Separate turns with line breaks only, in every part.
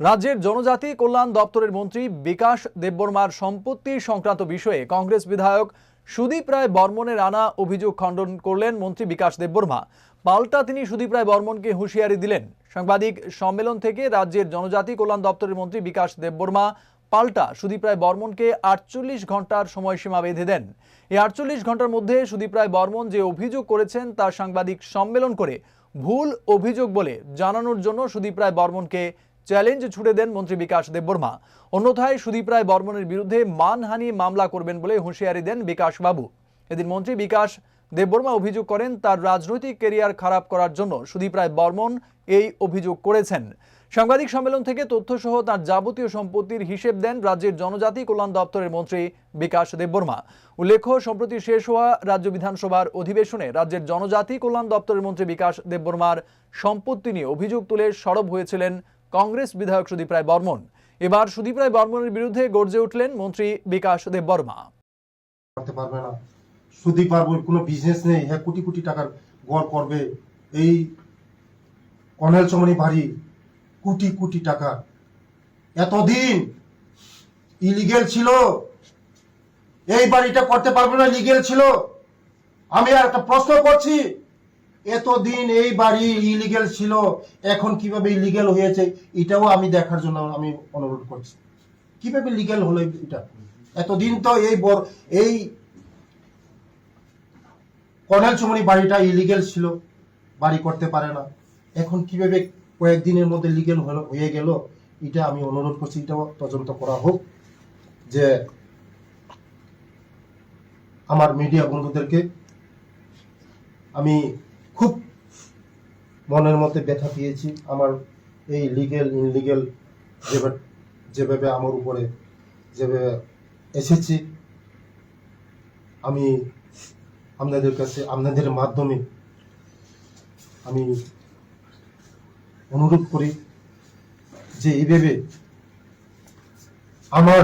রাজ্যের জনজাতি কল্যাণ দপ্তরের মন্ত্রী বিকাশ দেববর্মার সম্পত্তি সংক্রান্ত বিষয়ে কংগ্রেস বিধায়ক সুদীপ রায় বর্মনের আনা অভিযোগ খণ্ডন করলেন মন্ত্রী বিকাশ দেববর্মা। পাল্টা তিনি সুদীপ রায় বর্মনকে হুঁশিয়ারি দিলেন। সাংবাদিক সম্মেলন থেকে রাজ্যের জনজাতি কল্যাণ দপ্তরের মন্ত্রী বিকাশ দেববর্মা পাল্টা সুদীপ রায় বর্মনকে আটচল্লিশ ঘণ্টার সময়সীমা বেঁধে দেন। এই আটচল্লিশ ঘণ্টার মধ্যে সুদীপ রায় বর্মন যে অভিযোগ করেছেন তা সাংবাদিক সম্মেলন করে ভুল অভিযোগ বলে জানানোর জন্য সুদীপ রায় বর্মনকে চ্যালেঞ্জ ছুড়ে দেন মন্ত্রী বিকাশ দেববর্মা। অন্যথায় সুদীপ রায় বর্মনের বিরুদ্ধে মানহানি মামলা করবেন বলে হুঁশিয়ারি দেন বিকাশ বাবু এদিন মন্ত্রী বিকাশ দেববর্মা অভিযোগ করেন, তার রাজনৈতিক কেরিয়ার খারাপ করার জন্য সুদীপ রায় বর্মন এই অভিযোগ করেছেন। সাংবাদিক সম্মেলন থেকে তথ্যসহ তার যাবতীয় সম্পত্তির হিসেব দেন রাজ্যের জনজাতি কল্যাণ দপ্তরের মন্ত্রী বিকাশ দেববর্মা। উল্লেখ্য, সম্প্রতি শেষ হওয়া রাজ্য বিধানসভার অধিবেশনে রাজ্যের জনজাতি কল্যাণ দপ্তরের মন্ত্রী বিকাশ দেববর্মার সম্পত্তি নিয়ে অভিযোগ তুলে সরব হয়েছিলেন কংগ্রেস বিধায়ক সুদীপ রায় বর্মন। এবার সুদীপ রায় বর্মনের বিরুদ্ধে গর্জে উঠলেন মন্ত্রী বিকাশ দেববর্মা।
করতে পারবে না। সুদীপ বাবুর কোনো বিজনেস নেই। হ্যাঁ কোটি কোটি টাকার গড় করবে। এই কর্নেল চমনি বাড়ি কোটি কোটি টাকা। এতদিন ইলিগেল ছিল। এই বাড়িটা করতে পারবে না লিগেল ছিল। আমি আর একটা প্রশ্ন করছি। এতদিন এই বাড়ি ইলিগেল ছিল, এখন কীভাবে ইলিগেল হয়েছে, এটাও আমি দেখার জন্য আমি অনুরোধ করছি। কীভাবে লিগেল হলো এটা? এতদিন তো এই এই কর্নেল চুমনি বাড়িটা ইলিগেল ছিল, বাড়ি করতে পারে না। এখন কীভাবে কয়েকদিনের মধ্যে লিগেল হলো, হয়ে গেল, এটা আমি অনুরোধ করছি, এটাও তদন্ত করা হোক, যে আমার মিডিয়া বন্ধুদেরকে আমি খুব মনের মধ্যে ব্যথা পেয়েছি। আমার এই লিগেল ইনলিগেল যেভাবে যেভাবে আমার উপরে, যেভাবে এসেছি, আমি আপনাদের কাছে, আপনাদের মাধ্যমে আমি অনুরোধ করি যে এইভাবে আমার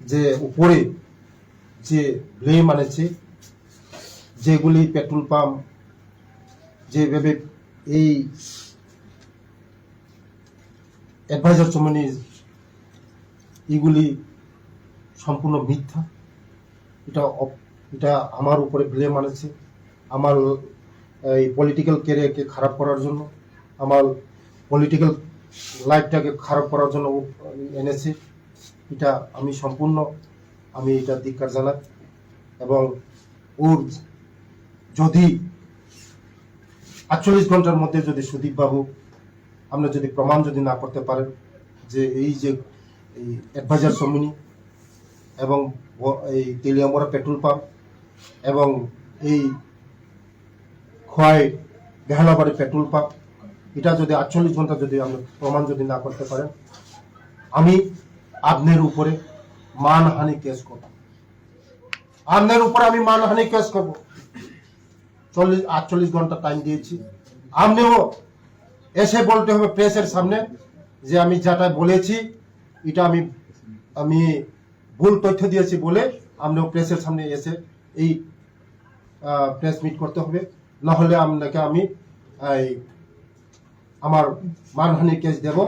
যে উপরে যে ব্লেম আনেছে যেগুলি পেট্রোল পাম্প, যেভাবে এই অ্যাডভাইজার চমনি এগুলি সম্পূর্ণ মিথ্যা। এটা এটা আমার উপরে ব্লেম আনেছে। আমার, এই পলিটিক্যাল ক্যারিয়ারকে খারাপ করার জন্য, আমার পলিটিক্যাল লাইফটাকে খারাপ করার জন্য এনেছে। এটা আমি সম্পূর্ণ, আমি এটা ধিক্কার জানাই। এবং ওর যদি আটচল্লিশ ঘণ্টার মধ্যে যদি সুদীপ বাবু, আমরা যদি প্রমাণ যদি না করতে পারেন যে এই যে এই অ্যাডভাইজার সমিনি এবং এই তেলিয়ামরা পেট্রোল পাম্প এবং এই খোয়াই বেহালাবাড়ি পেট্রোল পাম্প এটা যদি আটচল্লিশ ঘণ্টা যদি আমরা প্রমাণ যদি না করতে পারেন, আমি আপনার উপরে মানহানি কেস করব। আপনার উপরে আমি মানহানি কেস করব। চল্লিশ আটচল্লিশ ঘণ্টা টাইম দিয়েছি। আপনিও এসে বলতে হবে প্রেসের সামনে যে আমি যেটা বলেছি এটা আমি আমি ভুল তথ্য দিয়েছি বলে আপনিও প্রেসের সামনে এসে এই প্রেস মিট করতে হবে। না হলে আপনাকে আমি এই, আমার মানহানি কেস দেব।